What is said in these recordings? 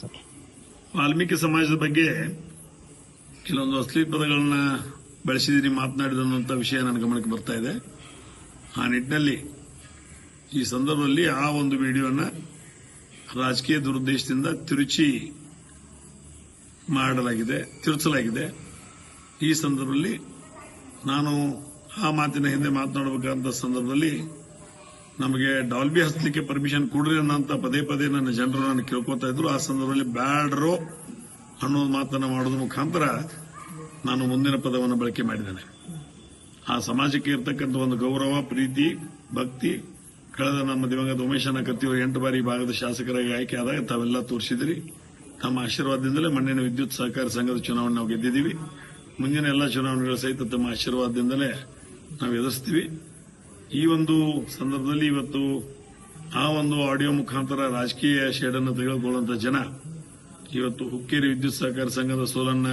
Sir Valmiki ಸಮಾಜದ ಬಗ್ಗೆ ಕೆಲವೊಂದು ಅಸ್ಲಿ ಪದಗಳನ್ನ ಬಳಸಿದಿರಿ ಮಾತನಾಡಿದಂತ ವಿಷಯ ನನ್ನ ಗಮನಕ್ಕೆ ಬರ್ತಾ ಇದೆ. ಆ ನಿಟ್ಟಿನಲ್ಲಿ ಈ ಸಂದರ್ಭದಲ್ಲಿ ಆ ಒಂದು ವಿಡಿಯೋನ ರಾಜಕೀಯ ದುರುದ್ದೇಶದಿಂದ ತಿರುಚಿ ಮಾಡಲಾಗಿದೆ, ತಿರುಚಲಾಗಿದೆ. ಈ ಸಂದರ್ಭದಲ್ಲಿ ನಾನು ಆ ಮಾತಿನ ಹಿಂದೆ ಮಾತನಾಡಬೇಕಾದ ಸಂದರ್ಭದಲ್ಲಿ ನಮಗೆ ಡಾಲ್ಬಿ ಹಚ್ಚಲಿಕ್ಕೆ ಪರ್ಮಿಷನ್ ಕೊಡ್ರಿ ಅನ್ನಂತ ಪದೇ ಪದೇ ನನ್ನ ಜನರು ನಾನು ಕೇಳ್ಕೊತಾ ಇದ್ರು. ಆ ಸಂದರ್ಭದಲ್ಲಿ ಬ್ಯಾಡ್ರೋ ಅನ್ನೋದು ಮಾತನ್ನ ಮಾಡೋದ್ರ ಮುಖಾಂತರ ನಾನು ಮುಂದಿನ ಪದವನ್ನು ಬಳಕೆ ಮಾಡಿದ್ದೇನೆ. ಆ ಸಮಾಜಕ್ಕೆ ಇರತಕ್ಕಂಥ ಒಂದು ಗೌರವ, ಪ್ರೀತಿ, ಭಕ್ತಿ, ಕಳೆದ ನಮ್ಮ ದಿವಂಗತ ಉಮೇಶನ ಕತ್ತಿಯವರು ಎಂಟು ಬಾರಿ ಭಾಗದ ಶಾಸಕರಾಗಿ ಆಯ್ಕೆ ಆದಾಗ ತಾವೆಲ್ಲ ತೋರಿಸಿದ್ರಿ. ತಮ್ಮ ಆಶೀರ್ವಾದದಿಂದಲೇ ಮಣ್ಣಿನ ವಿದ್ಯುತ್ ಸಹಕಾರ ಸಂಘದ ಚುನಾವಣೆ ನಾವು ಗೆದ್ದಿದ್ದೀವಿ. ಮುಂದಿನ ಎಲ್ಲ ಚುನಾವಣೆಗಳ ಸಹಿತ ತಮ್ಮ ಆಶೀರ್ವಾದದಿಂದಲೇ ನಾವು ಎದುರಿಸ್ತೀವಿ. ಈ ಒಂದು ಸಂದರ್ಭದಲ್ಲಿ ಇವತ್ತು ಆ ಒಂದು ಆಡಿಯೋ ಮುಖಾಂತರ ರಾಜಕೀಯ ಶೇಡನ್ನು ತೆಗೆದುಕೊಳ್ಳುವಂಥ ಜನ ಇವತ್ತು ಹುಕ್ಕೇರಿ ವಿದ್ಯುತ್ ಸಹಕಾರ ಸಂಘದ ಸೋಲನ್ನ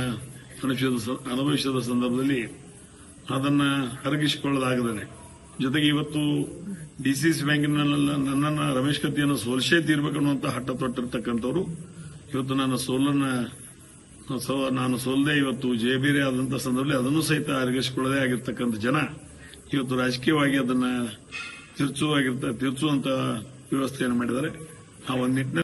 ಅನುಭವಿಸಿದ ಅನುಭವಿಸಿದ ಸಂದರ್ಭದಲ್ಲಿ ಅದನ್ನ ಅರಗಿಸಿಕೊಳ್ಳಲಾಗದೇನೆ ಜೊತೆಗೆ ಇವತ್ತು ಡಿಸಿಸಿ ಬ್ಯಾಂಕಿನಲ್ಲಿ ನನ್ನ ರಮೇಶ್ ಕತ್ತಿಯನ್ನು ಸೋಲಿಸೇ ತೀರ್ಬೇಕನ್ನುವಂತಹ ಹಠ ತೊಟ್ಟಿರ್ತಕ್ಕಂಥವ್ರು ಇವತ್ತು ನನ್ನ ಸೋಲನ್ನ ನಾನು ಸೋಲದೆ ಇವತ್ತು ಜಯಬೇರೆ ಆದಂತ ಸಂದರ್ಭದಲ್ಲಿ ಅದನ್ನು ಸಹಿತ ಅರಗಿಸಿಕೊಳ್ಳದೇ ಆಗಿರ್ತಕ್ಕಂಥ ಜನ ಇವತ್ತು ರಾಜಕೀಯವಾಗಿ ಅದನ್ನ ತಿರ್ಚುವಾಗಿರ್ತ ತಿರ್ಚುವಂತ ವ್ಯವಸ್ಥೆಯನ್ನು ಮಾಡಿದ್ದಾರೆ. ಆ ಒಂದು ನಿಟ್ಟಿನಲ್ಲಿ